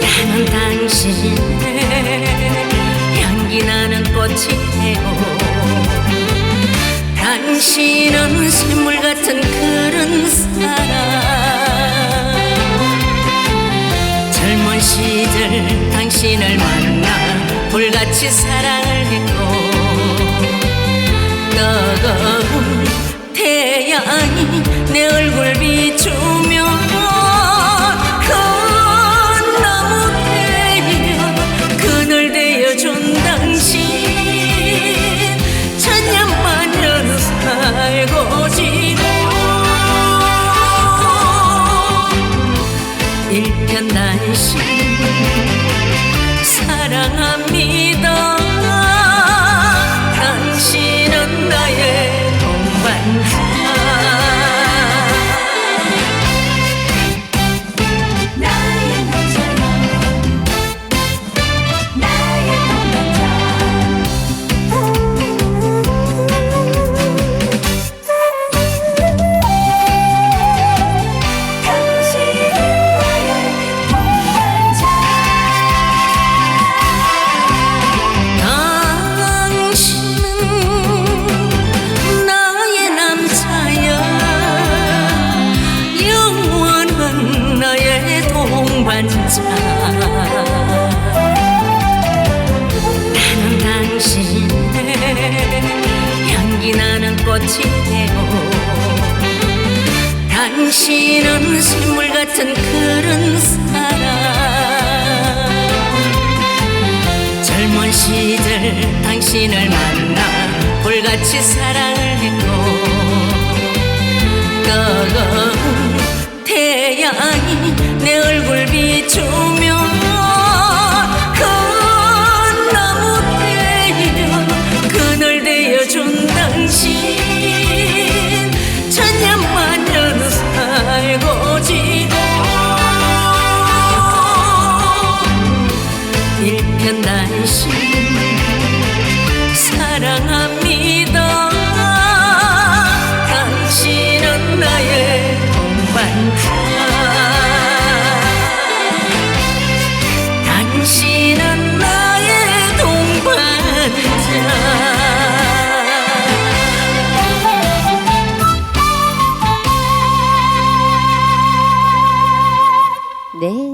나는 당신의 향기 나는 꽃이에요. 당신은 샘물 같은 그런 사람. 젊은 시절 당신을 만나 불같이 사랑을 했고 뜨거운 태양이 내 얼굴 비추며 그 나무 되어 그늘 되어준 당신 천년만년 살고 지고 일편단심 자 나는 당신의 향기 나는 꽃이에요. 당신은 샘물 같은 그런 사람 젊은 시절 당신을 만나 불같이 사랑을 했고 뜨거운 태양이 내 얼굴 비추며 그 나무 되어 그늘 되어준 당신. 천년만년 살고 지고 일편단심 사랑합니다. 당신은 나의 동반